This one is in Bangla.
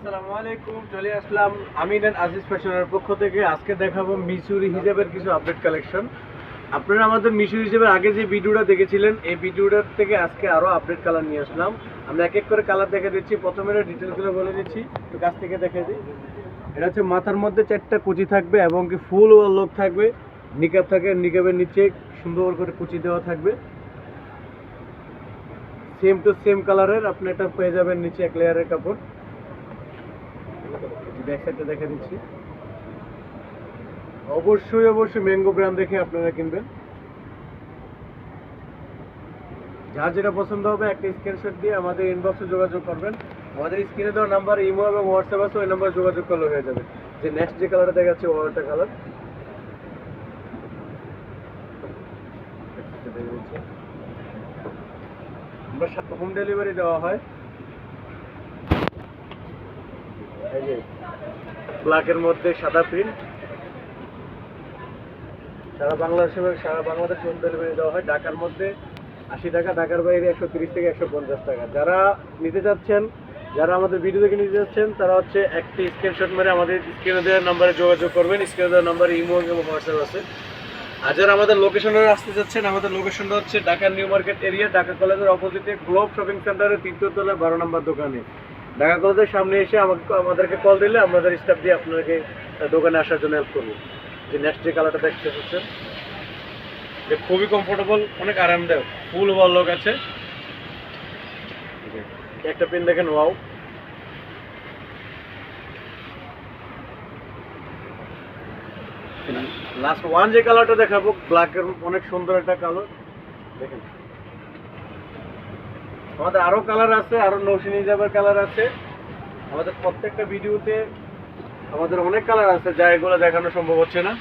আসসালামু আলাইকুম, চলে আসলাম আমিন এন্ড আজিজ ফ্যাশনের পক্ষ থেকে। আজকে দেখাবো মিসুরি হিজাবের কিছু আপডেট কালেকশন আপনারা আমাদের মিসুরি হিজাবের আগে যে ভিডিওটা দেখেছিলেন, এই ভিডিওটার থেকে আজকে আরও আপডেট কালার নিয়ে আসলাম। আমরা এক এক করে কালার দেখে দিচ্ছি। প্রথমে ডিটেলসগুলো বলে দিচ্ছি। একটু কাছ থেকে দেখে দিই। এটা হচ্ছে মাথার মধ্যে চারটা কুচি থাকবে এবং কি ফুল ও লোক থাকবে। নিকাব থাকে, নিকাবের নিচে সুন্দর করে কুচি দেওয়া থাকবে। সেম টু সেম কালারের আপনি এটা পেয়ে যাবেন নিচে এক লেয়ারের কাপড়। ব্যাক সাইডটা দিচ্ছি। অবশ্যই অবশ্যই ম্যাঙ্গো ব্র্যান্ড দেখে আপনারা কিনবেন। যার যেটা পছন্দ হবে, একটা স্ক্রিনশট দিয়ে আমাদের ইনবক্সে যোগাযোগ করবেন। আমাদের স্ক্রিনে দেওয়া নাম্বার ইমো এবং হোয়াটসঅ্যাপ আছে, ওই নাম্বারে যোগাযোগ করলে হয়ে যাবে। যে নেক্সট যে কালারটা দেখা দেখাচ্ছে ওটা কালার আমরা হোম ডেলিভারি দেওয়া হয় এই যে ব্ল্যাকের মধ্যে সাদা প্রিন্ট সারা বাংলাদেশে সারা বাংলাদেশ হোম ডেলিভারি দেওয়া হয়। ঢাকার মধ্যে আশি টাকা, ঢাকার বাইরে একশো তিরিশ থেকে একশো পঞ্চাশ টাকা। যারা নিতে চাচ্ছেন, যারা আমাদের ভিডিও দেখে নিতে যাচ্ছেন তারা হচ্ছে একটি স্ক্রিনশট মেরে আমাদের স্ক্রিনে দেওয়ার নাম্বারে যোগাযোগ করবেন। স্ক্রিনে দেওয়ার নাম্বারে ইমো এবং হোয়াটসঅ্যাপ আছে। আর যারা আমাদের লোকেশনে আসতে যাচ্ছেন আমাদের লোকেশনটা হচ্ছে Dhaka new market area Dhaka কলেজের অপোজিটে গ্লোব শপিং সেন্টারের তৃতীয় তলায় বারো নম্বর দোকানে। ঢাকা কলেজের সামনে এসে আমাকে আমাদেরকে কল দিলে আমাদের স্টাফ দিয়ে আপনাকে দোকানে আসার জন্য হেল্প করব। যে নেক্সট যে কালারটা দেখতে হচ্ছেন যে খুবই কমফোর্টেবল অনেক আরামদায়ক ফুল ওভার লোক আছে। একটা পেন দেখেন ওয়াও লাস্ট ওয়ান যে কালারটা দেখাবো ব্ল্যাকের অনেক সুন্দর একটা কালার দেখেন। আমাদের আরও কালার আছে, আরও নৌসিন হিজাবের কালার আছে। আমাদের প্রত্যেকটা ভিডিওতে আমাদের অনেক কালার আছে, যা এগুলো দেখানো সম্ভব হচ্ছে না।